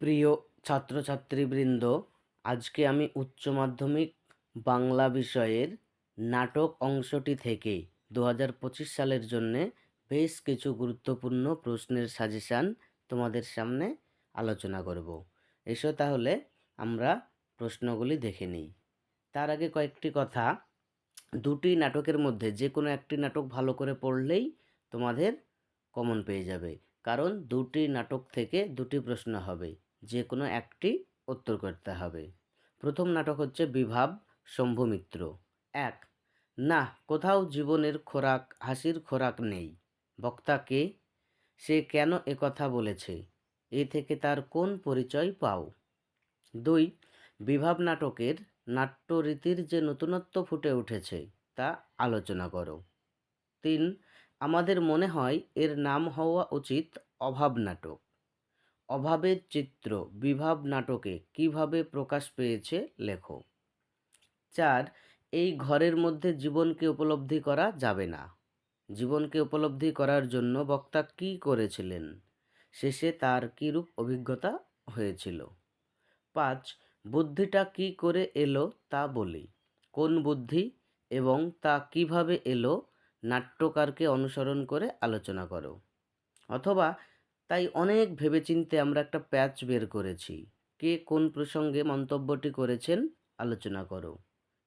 প্রিয় ছাত্রছাত্রীবৃন্দ, আজকে আমি উচ্চ মাধ্যমিক বাংলা বিষয়ের নাটক অংশটি থেকে দু হাজার পঁচিশ সালের জন্যে বেশ কিছু গুরুত্বপূর্ণ প্রশ্নের সাজেশান তোমাদের সামনে আলোচনা করব। এসো তাহলে আমরা প্রশ্নগুলি দেখে নিই। তার আগে কয়েকটি কথা। দুটি নাটকের মধ্যে যে কোনো একটি নাটক ভালো করে পড়লেই তোমাদের কমন পেয়ে যাবে, কারণ দুটি নাটক থেকে দুটি প্রশ্ন হবে। যে কোনো একটি উত্তর করতে হবে। প্রথম নাটক হচ্ছে বিভাব শম্ভুমিত্র এক, না, কোথাও জীবনের খোরাক, হাসির খোরাক নেই। বক্তাকে সে কেন একথা বলেছে? এ থেকে তার কোন পরিচয় পাও? দুই, বিভাব নাটকের নাট্যরীতির যে নতুনত্ব ফুটে উঠেছে, তা আলোচনা করো। তিন, আমাদের মনে হয় এর নাম হওয়া উচিত অভাব নাটক। অভাবের চিত্র, বিভাব নাটকে কীভাবে প্রকাশ পেয়েছে লেখো চার, এই ঘরের মধ্যে জীবনকে উপলব্ধি করা যাবে না। জীবনকে উপলব্ধি করার জন্য বক্তা কী করেছিলেন? শেষে তার কীরূপ অভিজ্ঞতা হয়েছিল? পাঁচ, বুদ্ধিটা কি করে এলো তা বলি। কোন বুদ্ধি এবং তা কীভাবে এলো নাট্যকারকে অনুসরণ করে আলোচনা করো। অথবা তাই অনেক ভেবেচিন্তে আমরা একটা প্যাচ বের করেছি। কে কোন প্রসঙ্গে মন্তব্যটি করেছেন আলোচনা করো।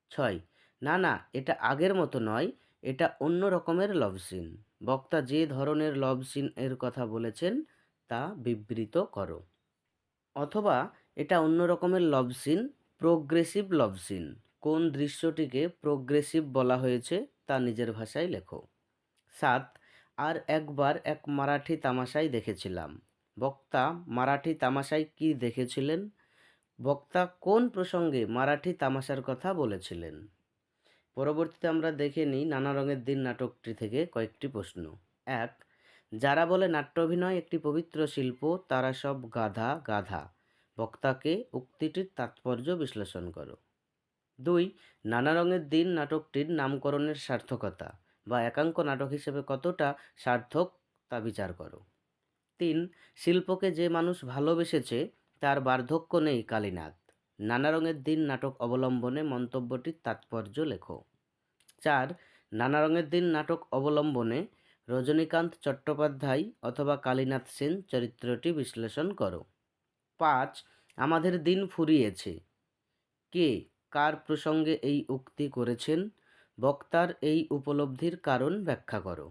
ছয়, না না, এটা আগের মতো নয়, এটা অন্য রকমের লভ সিন বক্তা যে ধরনের লভ সিন এর কথা বলেছেন, তা বিবৃত করো। অথবা, এটা অন্য রকমের love scene progressive love scene কোন দৃশ্যটিকে প্রোগ্রেসিভ বলা হয়েছে, তা নিজের ভাষায় লেখো। সাত আর একবার এক মারাঠি তামাশায় দেখেছিলাম। বক্তা, মারাঠি তামাশায় কি দেখেছিলেন? বক্তা কোন প্রসঙ্গে মারাঠি তামাশার কথা বলেছিলেন? পরবর্তীতে আমরা দেখে নিই নানা রঙের দিন নাটকটি থেকে কয়েকটি প্রশ্ন। এক, যারা বলে নাট্য অভিনয় একটি পবিত্র শিল্প, তারা সব গাধা গাধা। বক্তাকে উক্তিটির তাৎপর্য বিশ্লেষণ করো। দুই, নানা রঙের দিন নাটকটির নামকরণের সার্থকতা। বা একাঙ্ক নাটক হিসেবে কতটা সার্থক তা বিচার করো। তিন, শিল্পকে যে মানুষ ভালোবেসেছে তার বার্ধক্য নেই কালীনাথ। নানা রঙের দিন নাটক অবলম্বনে মন্তব্যটির তাৎপর্য লেখো। চার, নানা রঙের দিন নাটক অবলম্বনে রজনীকান্ত চট্টোপাধ্যায় অথবা কালীনাথ সেন চরিত্রটি বিশ্লেষণ করো। পাঁচ, আমাদের দিন ফুরিয়েছে। কে, কার প্রসঙ্গে এই উক্তি করেছেন? বক্তার এই উপলব্ধির কারণ ব্যাখ্যা করো।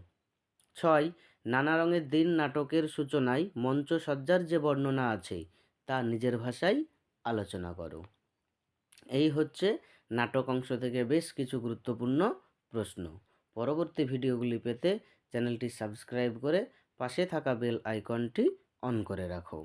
ছয়, নানা রঙের দিন নাটকের সূচনায় মঞ্চসজ্জার যে বর্ণনা আছে, তা নিজের ভাষায় আলোচনা করো। এই হচ্ছে নাটক অংশ থেকে বেশ কিছু গুরুত্বপূর্ণ প্রশ্ন। পরবর্তী ভিডিওগুলি পেতে চ্যানেলটি সাবস্ক্রাইব করে পাশে থাকা বেল আইকনটি অন করে রাখো।